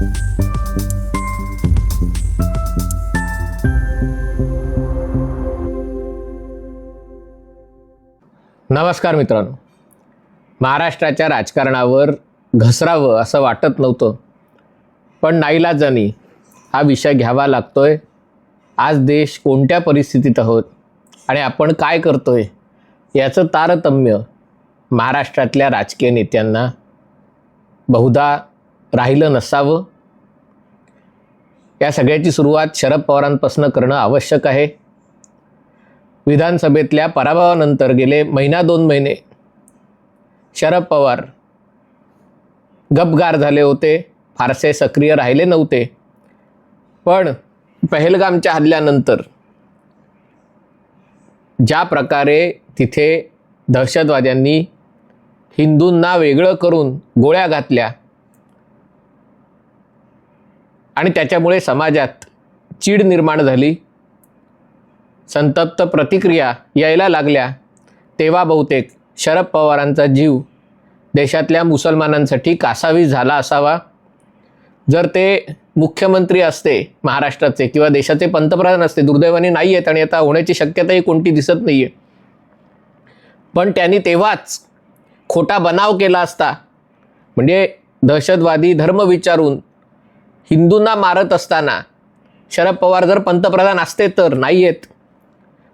नमस्कार मित्रांनो. महाराष्ट्राच्या राजकारणावर घसरावं असं वाटत नव्हतं. पण नाईलाजानी हा विषय घ्यावा लागतोय. आज देश कोणत्या परिस्थितीत आहोत आणि आपण काय करतोय याचं तारतम्य महाराष्ट्रातल्या राजकीय नेत्यांना बहुधा राहिलं नसावं. या सगळ्याची सुरुवात शरद पवारांपासून करणं आवश्यक आहे. विधानसभेतल्या पराभवानंतर गेले महिना दोन महिने. शरद पवार गपगार झाले होते. फारसे सक्रिय राहिले नव्हते. पण पहलगामच्या हल्ल्यानंतर ज्या प्रकारे तिथे दहशतवाद्यांनी हिंदूंना वेगळं करून गोळ्या घातल्या आणि त्याच्यामुळे समाजात चीड निर्माण झाली. संतप्त प्रतिक्रिया यायला लागल्या. तेव्हा बहुतेक शरद पवारांचा जीव देशातल्या मुसलमानांसाठी कासावीस झाला असावा. जर ते मुख्यमंत्री असते महाराष्ट्राचे किंवा देशाचे पंतप्रधान असते दुर्दैवाने नाही आहेत आणि आता होण्याची शक्यताही कोणती दिसत नाही आहे पण त्यांनी तेव्हाच खोटा बनाव केला असता. म्हणजे दहशतवादी धर्म विचारून हिंदूंना मारत असताना शरद पवार जर पंतप्रधान असते तर नाही आहेत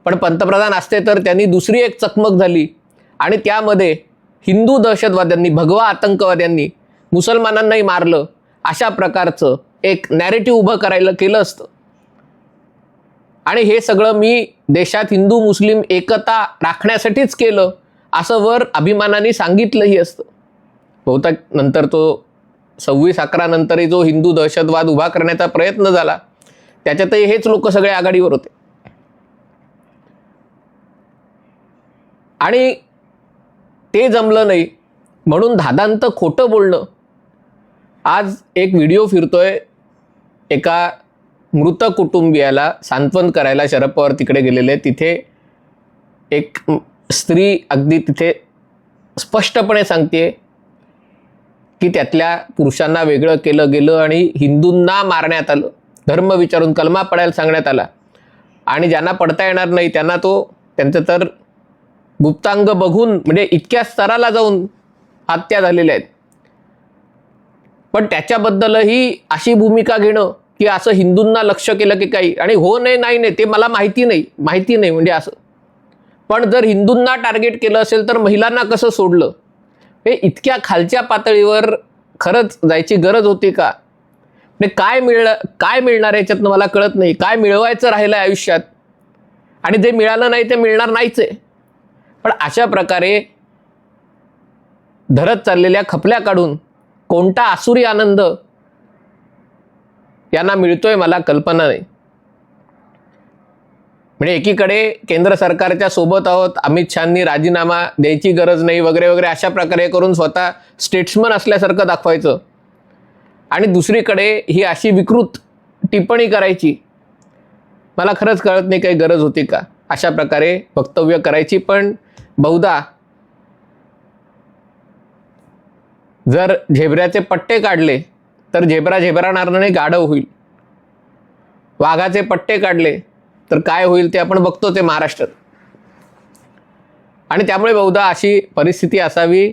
पण पंतप्रधान असते तर त्यांनी दुसरी एक चकमक झाली. आणि त्यामध्ये हिंदू दहशतवाद्यांनी भगवा आतंकवाद्यांनी मुसलमानांनाही मारलं. अशा प्रकारचं एक नॅरेटिव्ह उभं करायला केलं असतं. आणि हे सगळं मी देशात हिंदू मुस्लिम एकता राखण्यासाठीच केलं असं वर अभिमानाने सांगितलंही असतं. बहुतेक नंतर तो सव्वीस अकरा नंतरही जो हिंदू दहशतवाद उभा करण्याचा प्रयत्न झाला त्याच्यातही हेच लोक सगळे आघाडीवर होते. आणि ते जमलं नाही म्हणून धादांत खोटं बोलणं. आज एक व्हिडिओ फिरतोय एका मृत कुटुंबियाला सांत्वन करायला शरद पवार तिकडे गेलेले. तिथे एक स्त्री अगदी तिथे स्पष्टपणे सांगते की त्यातल्या पुरुषांना वेगळं केलं गेलं आणि हिंदूंना मारण्यात आलं. धर्म विचारून कलमा पडायला सांगण्यात आला. आणि ज्यांना पडता येणार नाही त्यांना तो त्यांचं तर गुप्तांग बघून म्हणजे इतक्या स्तराला जाऊन हत्या झालेल्या आहेत. पण त्याच्याबद्दलही अशी भूमिका घेणं की असं हिंदूंना लक्ष केलं की काही आणि हो नाही नाही नाही ते मला माहिती नाही माहिती नाही म्हणजे असं. पण जर हिंदूंना टार्गेट केलं असेल तर महिलांना कसं सोडलं? हे इतक्या खालच्या पातळीवर खरंच जायची गरज होती का? म्हणजे काय मिळ काय मिळणार याच्यातनं मला कळत नाही. काय मिळवायचं राहिलं आहे आयुष्यात? आणि जे मिळालं नाही ते मिळणार नाहीच आहे. पण अशा प्रकारे धरत चाललेल्या खपल्या काढून कोणता आसुरी आनंद यांना मिळतोय मला कल्पना नाही. म्हणजे एकीकडे केंद्र सरकारच्या सोबत आहोत अमित शहानी राजीनामा द्यायची गरज नाही वगैरे वगैरे अशा प्रकारे करून स्वतः स्टेट्समन असल्यासारखं दाखवायचं. आणि दुसरीकडे ही अशी विकृत टिप्पणी करायची मला खरंच कळत नाही काही गरज होती का अशा प्रकारे वक्तव्य करायची. पण बहुधा जर झेबऱ्याचे पट्टे काढले तर झेबरा नारणाने गाढव होईल. वाघाचे पट्टे काढले तर काय होईल ते आपण बघतो ते महाराष्ट्रात. आणि त्यामुळे बहुधा अशी परिस्थिती असावी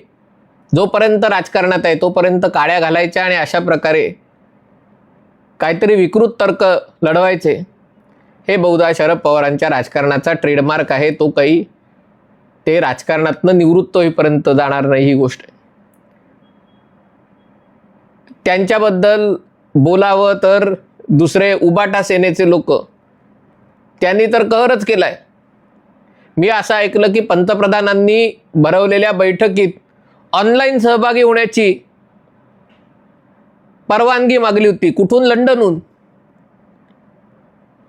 जोपर्यंत राजकारणात आहे तोपर्यंत काळ्या घालायच्या आणि अशा प्रकारे काहीतरी विकृत तर्क लढवायचे हे बहुधा शरद पवारांच्या राजकारणाचा ट्रेडमार्क आहे. तो काही ते राजकारणातनं निवृत्त होईपर्यंत जाणार नाही ही गोष्ट. आहे त्यांच्याबद्दल बोलावं तर दुसरे उबाटा सेनेचे लोक त्यांनी तर कहरच केलाय. मी असं ऐकलं की पंतप्रधानांनी भरवलेल्या बैठकीत ऑनलाईन सहभागी होण्याची परवानगी मागली होती. कुठून? लंडनहून.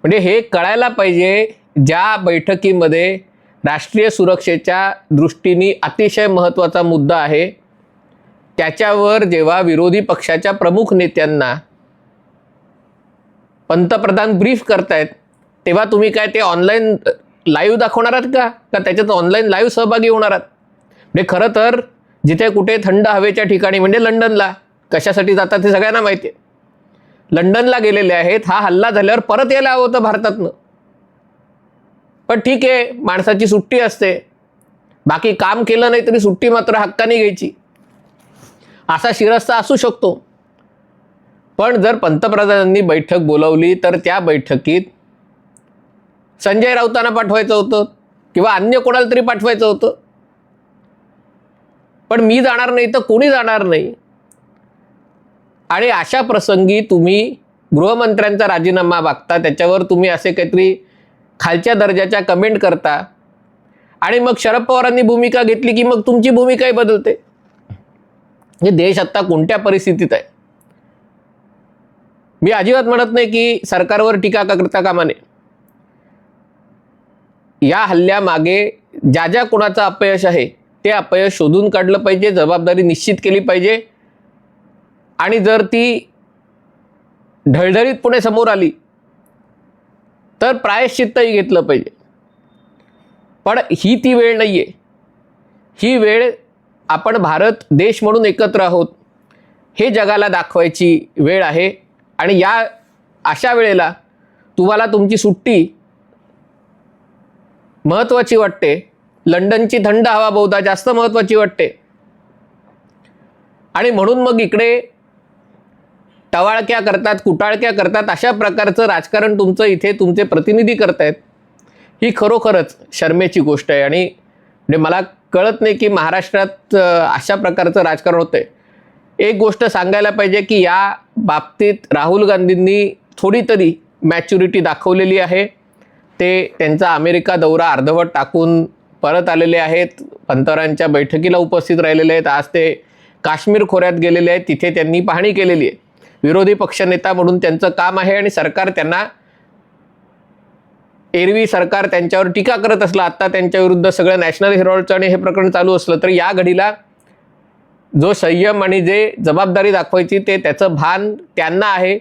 म्हणजे हे कळायला पाहिजे ज्या बैठकीमध्ये राष्ट्रीय सुरक्षेच्या दृष्टीने अतिशय महत्त्वाचा मुद्दा आहे त्याच्यावर जेव्हा विरोधी पक्षाच्या प्रमुख नेत्यांना पंतप्रधान ब्रीफ करतायत तेव्हा तुम्ही काय ते ऑनलाईन लाईव्ह दाखवणार आहात का? का त्याच्यात ऑनलाईन लाईव्ह सहभागी होणार आहात? म्हणजे खरं तर जिथे कुठे थंड हवेच्या ठिकाणी म्हणजे लंडनला कशासाठी जातात हे सगळ्यांना माहिती आहे. लंडनला गेलेले आहेत हा हल्ला झाल्यावर परत यायला हवं होतं भारतातनं. पण ठीक आहे माणसाची सुट्टी असते. बाकी काम केलं नाही तरी सुट्टी मात्र हक्काने घ्यायची. असा शिरस्ता असू शकतो. पण जर पंतप्रधानांनी बैठक बोलावली तर त्या बैठकीत संजय राऊतांना पाठवायचं होतं किंवा अन्य कोणाला तरी पाठवायचं होतं. पण मी जाणार नाही तर कोणी जाणार नाही. आणि अशा प्रसंगी तुम्ही गृहमंत्र्यांचा राजीनामा मागता त्याच्यावर तुम्ही असे काहीतरी खालच्या दर्जाच्या कमेंट करता. आणि मग शरद पवारांनी भूमिका घेतली की मग तुमची भूमिकाही बदलते. हे देश आत्ता कोणत्या परिस्थितीत आहे? मी अजिबात म्हणत नाही की सरकारवर टीका करता कामा नये. या हल्ल्यामागे ज्या ज्या कोणाचं अपयश आहे ते अपयश शोधून काढलं पाहिजे जबाबदारी निश्चित केली पाहिजे. आणि जर ती ढळढळीतपणे समोर आली तर प्रायश्चित्तही घेतलं पाहिजे. पण ही ती वेळ नाही आहे ही वेळ आपण भारत देश म्हणून एकत्र आहोत हे जगाला दाखवायची वेळ आहे. आणि या अशा वेळेला तुम्हाला तुमची सुट्टी महत्त्वाची वाटते. लंडनची थंड हवा बहुधा जास्त महत्त्वाची वाटते. आणि म्हणून मग इकडे टवाळक्या करतात कुटाळक्या करतात अशा प्रकारचं राजकारण तुमचं इथे तुमचे प्रतिनिधी करतायत ही खरोखरच शर्मेची गोष्ट आहे. आणि म्हणजे मला कळत नाही की महाराष्ट्रात अशा प्रकारचं राजकारण होतं आहे एक गोष्ट सांगायला पाहिजे की या बाबतीत राहुल गांधींनी थोडी तरी मॅच्युरिटी दाखवलेली आहे. ते त्यांचा अमेरिका दौरा अर्धवट टाकून परत आलेले आहेत. पंतरांच्या बैठकीला उपस्थित राहिलेले आहेत. आज ते काश्मीर खोऱ्यात गेलेले आहेत. तिथे त्यांनी पाहणी केलेली आहे. विरोधी पक्षनेता म्हणून त्यांचं काम आहे आणि सरकार त्यांना एरवी सरकार त्यांच्यावर टीका करत असलं. आत्ता त्यांच्या विरुद्ध सगळं नॅशनल हेरॉल्डचं आणि हे प्रकरण चालू असलं तर या घडीला जो संयम आणि जे जबाबदारी दाखवायची ते त्याचं भान त्यांना आहे.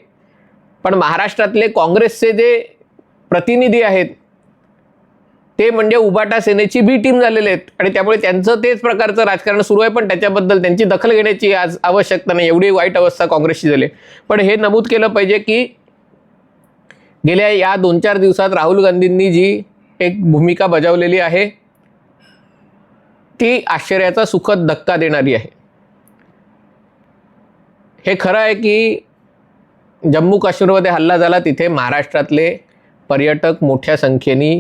पण महाराष्ट्रातले काँग्रेसचे जे प्रतिनिधी आहेत. ते म्हणजे उबाटा सेनेची बी टीम झालेले आहेत. आणि त्यामुळे त्यांचं तेच प्रकारचं राजकारण सुरू आहे पण त्याच्याबद्दल त्यांची दखल घेण्याची आज आवश्यकता नाही. एवढी वाईट अवस्था काँग्रेसची झाली पण हे नमूद केलं पाहिजे की गेल्या या दोन चार दिवसात राहुल गांधींनी जी एक भूमिका बजावलेली आहे ती आश्चर्याचा सुखद धक्का देणारी आहे. हे खरं आहे की जम्मू काश्मीरमध्ये हल्ला झाला तिथे महाराष्ट्रातले पर्यटक मोठ्या संख्येने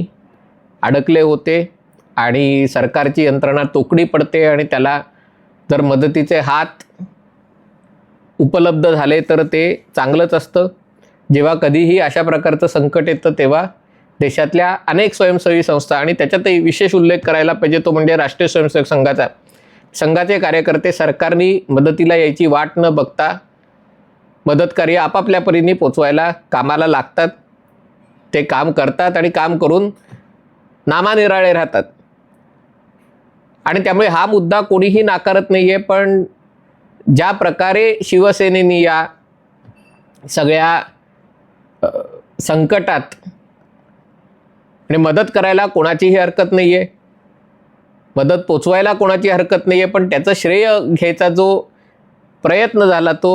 अडकले होते आणि सरकारची यंत्रणा तोकडी पडते आणि त्याला जर मदतीचे हात उपलब्ध झाले तर ते चांगलंच असतं. जेव्हा कधीही अशा प्रकारचं संकट येतं तेव्हा देशातल्या अनेक स्वयंसेवी संस्था आणि त्याच्यातही विशेष उल्लेख करायला पाहिजे तो म्हणजे राष्ट्रीय स्वयंसेवक संघाचा. संघाचे कार्यकर्ते सरकारनी मदतीला यायची वाट न बघता मदतकार्य आपापल्या परीने पोचवायला कामाला लागतात. ते काम करतात आणि काम करून नामानिराळे राहतात. आणि त्यामुळे हा मुद्दा कोणीही नाकारत नाही आहे पण ज्या प्रकारे शिवसेनेनी या सगळ्या संकटात आणि मदत करायला कोणाचीही हरकत नाही आहे मदत पोचवायला कोणाची हरकत नाही आहे पण त्याचं श्रेय घ्यायचा जो प्रयत्न झाला तो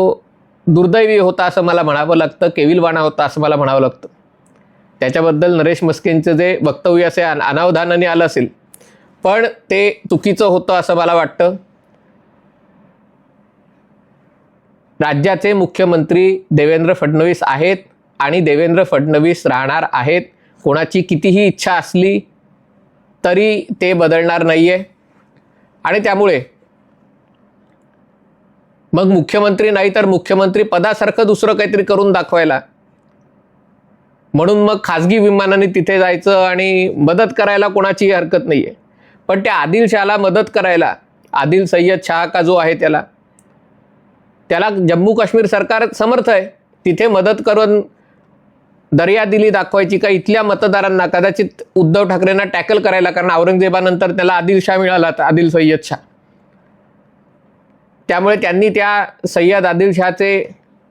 दुर्दैवी होता असं मला म्हणावं लागतं केविलवाणा होता असं मला म्हणावं लागतं. त्याच्याबद्दल नरेश मस्केंचं जे वक्तव्य असे अनावधानाने आलं असेल पण ते चुकीचं होतं असं मला वाटतं. राज्याचे मुख्यमंत्री देवेंद्र फडणवीस आहेत आणि देवेंद्र फडणवीस राहणार आहेत. कोणाची कितीही इच्छा असली तरी ते बदलणार नाही आहे आणि त्यामुळे मग मुख्यमंत्री नाही तर मुख्यमंत्री पदासारखं दुसरं काहीतरी करून दाखवायला म्हणून मग खाजगी विमानाने तिथे जायचं आणि मदत करायला कोणाचीही हरकत नाही आहे पण त्या आदिलशहाला मदत करायला आदिल सय्यद शाह का जो आहे त्याला त्याला जम्मू काश्मीर सरकार समर्थ आहे. तिथे मदत करून दर्या दिली दाखवायची का इथल्या मतदारांना कदाचित उद्धव ठाकरेंना टॅकल करायला कारण औरंगजेबानंतर त्याला आदिल शाह मिळाला आदिल सय्यद शाह. त्यामुळे त्यांनी त्या सय्यद आदिल शहाचे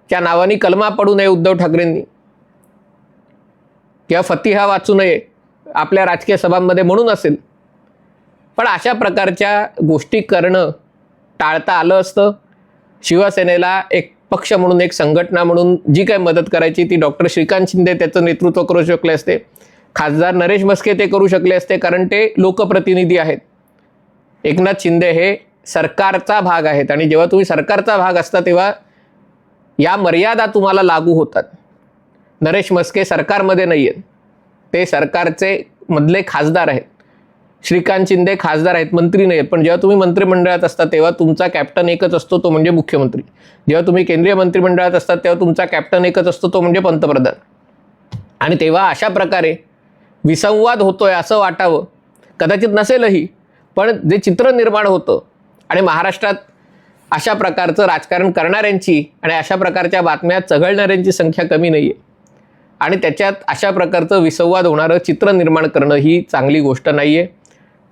त्या नावाने कलमा पडू नये उद्धव ठाकरेंनी. किंवा फतिहा वाचू नये आपल्या राजकीय सभांमध्ये म्हणून असेल. पण अशा प्रकारच्या गोष्टी करणं टाळता आलं असतं. शिवसेनेला एक पक्ष म्हणून एक संघटना म्हणून जी काही मदत करायची ती डॉक्टर श्रीकांत शिंदे त्याचं नेतृत्व करू शकले असते. खासदार नरेश मस्के ते करू शकले असते कारण ते लोकप्रतिनिधी आहेत. एकनाथ शिंदे हे सरकारचा भाग आहेत आणि जेव्हा तुम्ही सरकारचा भाग असता तेव्हा या मर्यादा तुम्हाला लागू होतात. नरेश मस्के सरकारमध्ये नाही आहेत ते सरकारचे मधले खासदार आहेत. श्रीकांत शिंदे खासदार आहेत मंत्री नाही आहेत पण जेव्हा तुम्ही मंत्रिमंडळात असता तेव्हा तुमचा कॅप्टन एकच असतो तो म्हणजे मुख्यमंत्री. जेव्हा तुम्ही केंद्रीय मंत्रिमंडळात असतात तेव्हा तुमचा कॅप्टन एकच असतो तो म्हणजे पंतप्रधान. आणि तेव्हा अशा प्रकारे विसंवाद होतोय असं वाटावं. कदाचित नसेलही पण जे चित्र निर्माण होतं आणि महाराष्ट्रात अशा प्रकारचं राजकारण करणाऱ्यांची आणि अशा प्रकारच्या बातम्या चघळणाऱ्यांची संख्या कमी नाही आहे आणि त्याच्यात अशा प्रकारचं विसंवाद होणारं चित्र निर्माण करणं ही चांगली गोष्ट नाही आहे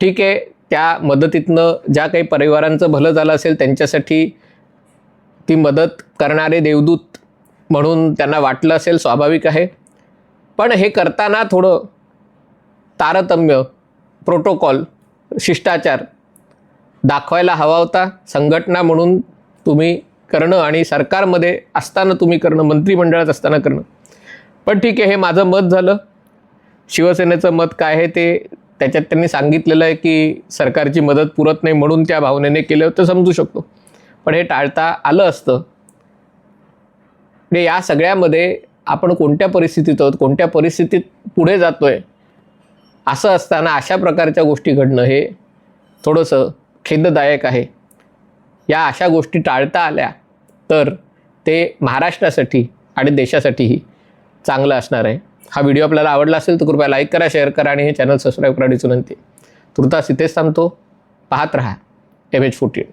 ठीक आहे त्या मदतीतनं ज्या काही परिवारांचं भलं झालं असेल त्यांच्यासाठी ती मदत करणारे देवदूत म्हणून त्यांना वाटलं असेल स्वाभाविक आहे. पण हे करताना थोडं तारतम्य प्रोटोकॉल शिष्टाचार दाखवायला हवा होता. संघटना म्हणून तुम्ही करणं आणि सरकारमध्ये असताना तुम्ही करणं मंत्रिमंडळात असताना करणं पण ठीक आहे हे माझं मत झालं. शिवसेनेचं मत काय आहे ते त्याच्यात त्यांनी सांगितलेलं आहे की सरकारची मदत पुरत नाही म्हणून त्या भावनेने केलं तर समजू शकतो. पण हे टाळता आलं असतं. म्हणजे या सगळ्यामध्ये आपण कोणत्या परिस्थितीत आहोत कोणत्या परिस्थितीत पुढे जातो आहे असं असताना अशा प्रकारच्या गोष्टी घडणं हे थोडंसं खेददायक आहे. या अशा गोष्टी टाळता आल्या तर ते महाराष्ट्रासाठी आणि देशासाठीही चांगलं असणार आहे. हा व्हिडिओ आपल्याला आवडला असेल तर कृपया लाईक करा शेअर करा आणि हे चॅनल सबस्क्राईब करण्याची विनंती तुर्तास इथेच थांबतो. पाहत राहा. M H fourteen